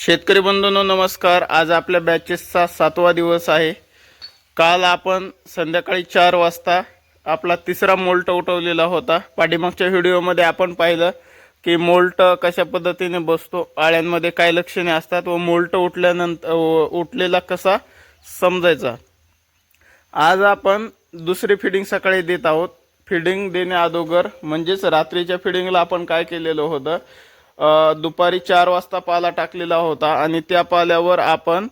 शेतकरी बंधूंनो नमस्कार. आज आपल्या बॅचेसचा सातवा दिवस आहे. काल आपण संध्याकाळी चार वाजता आपला तिसरा मोल्ट उठवलेला होता. पाठीमागच्या व्हिडिओमध्ये आपण पाहिलं की मोल्ट कशा पद्धतीने बसतो आळ्यांमध्ये काय लक्षणे असतात व मोल्ट उठल्यानंतर उठलेला कसा समजायचा. आज आपण दुसरी फिडिंग सकाळी देत आहोत. फिडिंग देण्या अगोदर म्हणजेच रात्रीच्या फिडिंगला आपण काय केलेलं होतं? दुपारी चार वाजता पाला टाकलेला होता आणि त्या पाल्यावर आपण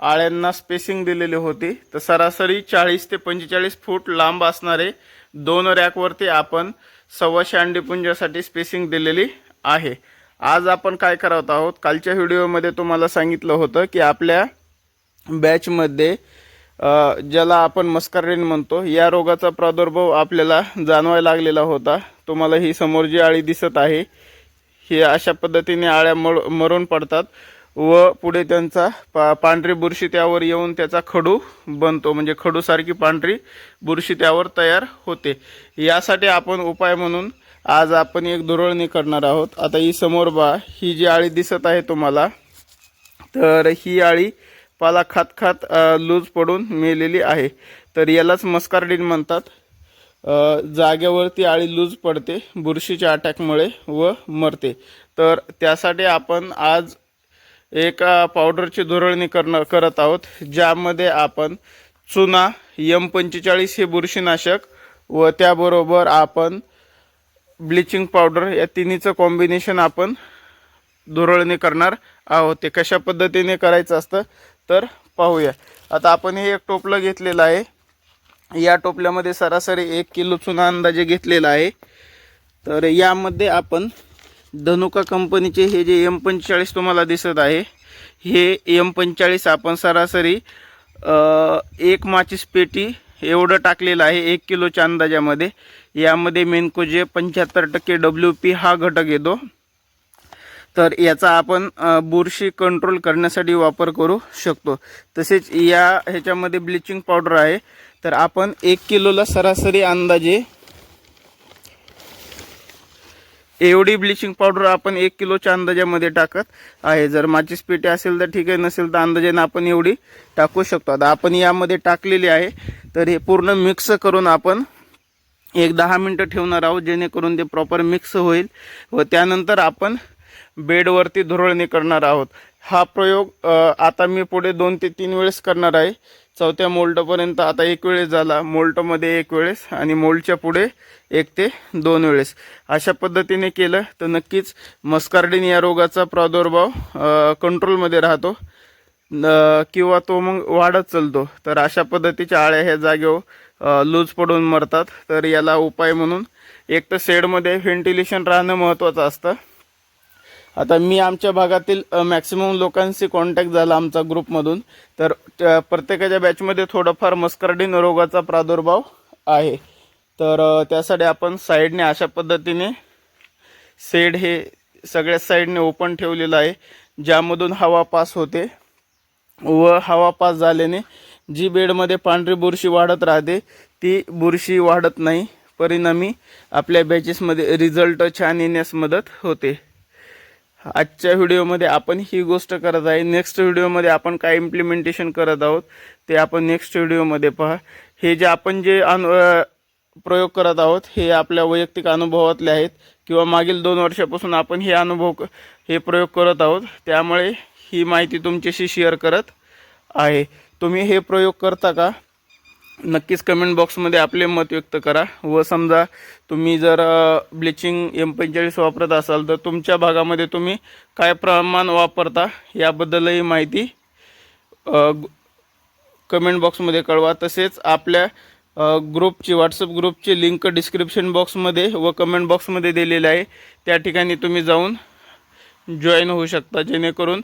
आळ्यांना स्पेसिंग दिलेली होती. तर सरासरी चाळीस ते पंचेचाळीस फूट लांब असणारे दोन रॅकवरती आपण सव्वाशे अंडीपुंजासाठी स्पेसिंग दिलेली आहे. आज आपण काय करत आहोत कालच्या व्हिडिओमध्ये तुम्हाला सांगितलं होतं की आपल्या बॅचमध्ये ज्याला आपण मस्कारेन म्हणतो या रोगाचा प्रादुर्भाव आपल्याला जाणवायला लागलेला होता. तुम्हाला ही समोर जी आळी दिसत आहे हे अशा पद्धतीने आळ्या मर मरून पडतात व पुढे त्यांचा पा पांढरी बुरशी त्यावर येऊन त्याचा खडू बनतो. म्हणजे खडूसारखी पांढरी बुरशी त्यावर तयार होते. यासाठी आपण उपाय म्हणून आज आपण एक धुरळणी करणार आहोत. आता ही समोर बा ही जी आळी दिसत आहे तुम्हाला तर ही आळी पाला खात खात लूज पडून मेलेली आहे. तर यालाच मस्कार्डिन म्हणतात. जागेवरती आळी लूज पडते बुरशीच्या अटॅकमुळे व मरते. तर त्यासाठी आपण आज एका पावडरची धुरळणी करणं करत आहोत ज्यामध्ये आपण चुना यम पंचेचाळीस हे बुरशीनाशक व त्याबरोबर आपण ब्लिचिंग पावडर या तिन्हीचं कॉम्बिनेशन आपण धुरळणी करणार आहोत. ते कशा पद्धतीने करायचं असतं तर पाहूया. आता आपण हे एक टोपलं घेतलेलं आहे. या टोपल्यामध्ये सरासरी एक किलो चुना अंदाजे घेतलेला आहे. तर यामध्ये आपण धनुका कंपनीचे हे जे एम पंचेचाळीस तुम्हाला दिसत आहे हे एम पंचेचाळीस आपण सरासरी एक माचीस पेटी एवढं टाकलेलं आहे एक किलोच्या अंदाजामध्ये. यामध्ये मेनकोजे पंच्याहत्तर टक्के डब्ल्यू पी हा घटक येतो. तर याचा आपण बुरशी कंट्रोल करण्यासाठी वापर करू शकतो. तसेच या ह्याच्यामध्ये ब्लिचिंग पावडर आहे. तर आपण एक किलोला सरासरी अंदाजे एवढी ब्लिचिंग पावडर आपण एक किलोच्या अंदाजामध्ये टाकत आहे. जर माचीस पेटी असेल तर ठीक आहे नसेल तर अंदाजाने आपण एवढी टाकू शकतो. आता आपण यामध्ये टाकलेली आहे. तर हे पूर्ण मिक्स करून आपण एक दहा मिनटं ठेवणार आहोत जेणेकरून ते प्रॉपर मिक्स होईल व त्यानंतर आपण बेडवरती धुरळणी करणार आहोत. हा प्रयोग आता मी पुढे दोन ते तीन वेळेस करणार आहे. चौथ्या मोल्टपर्यंत आता एक वेळेस झाला. मोल्टमध्ये एक वेळेस आणि मोल्टच्या पुढे एक ते दोन वेळेस. अशा पद्धतीने केलं तर नक्कीच मस्कार्डिन या रोगाचा प्रादुर्भाव कंट्रोलमध्ये राहतो. न- किंवा तो मग वाढत चालतो. तर अशा पद्धतीच्या आळ्या ह्या जागेवर लूज पडून मरतात. तर याला उपाय म्हणून एक तर शेडमध्ये व्हेंटिलेशन राहणं महत्त्वाचं असतं. आता मी आमच्या भागातील मॅक्सिमम लोकांशी कॉन्टॅक्ट झाला आमचा ग्रुपमधून तर त्या प्रत्येकाच्या बॅचमध्ये थोडंफार मस्करडीन रोगाचा प्रादुर्भाव आहे. तर त्यासाठी आपण साईडने अशा पद्धतीने सेड हे सगळ्या साईडने ओपन ठेवलेलं आहे ज्यामधून हवा पास होते. व हवा पास झाल्याने जी बेडमध्ये पांढरी बुरशी वाढत राहते ती बुरशी वाढत नाही. परिणामी आपल्या बॅचेसमध्ये रिझल्ट छान येण्यास मदत होते. आजच्या व्हिडिओमध्ये आपण ही गोष्ट करत आहे. नेक्स्ट व्हिडिओमध्ये आपण काय इम्प्लिमेंटेशन करत आहोत ते आपण नेक्स्ट व्हिडिओमध्ये पहा. हे जे आपण जे अनु प्रयोग करत आहोत हे आपल्या वैयक्तिक अनुभवातले आहेत किंवा मागील दोन वर्षापासून आपण हे अनुभव हे प्रयोग करत आहोत. त्यामुळे ही माहिती तुमच्याशी शेअर करत आहे. तुम्ही हे प्रयोग करता का? नक्कीच कमेंट बॉक्समध्ये आपले मत व्यक्त करा. व समजा तुम्ही जर ब्लिचिंग एम पंचेचाळीस वापरत असाल तर तुमच्या भागामध्ये तुम्ही काय प्रमाण वापरता याबद्दलही माहिती कमेंट बॉक्समध्ये कळवा. तसेच आपल्या ग्रुपची व्हॉट्सअप ग्रुपची लिंक डिस्क्रिप्शन बॉक्समध्ये व कमेंट बॉक्समध्ये दिलेली आहे. त्या ठिकाणी तुम्ही जाऊन जॉईन होऊ शकता. जेणेकरून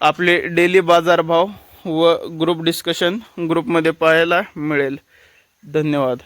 आपले डेली बाजारभाव व ग्रुप डिस्कशन ग्रुपमध्ये पाहायला मिळेल. धन्यवाद.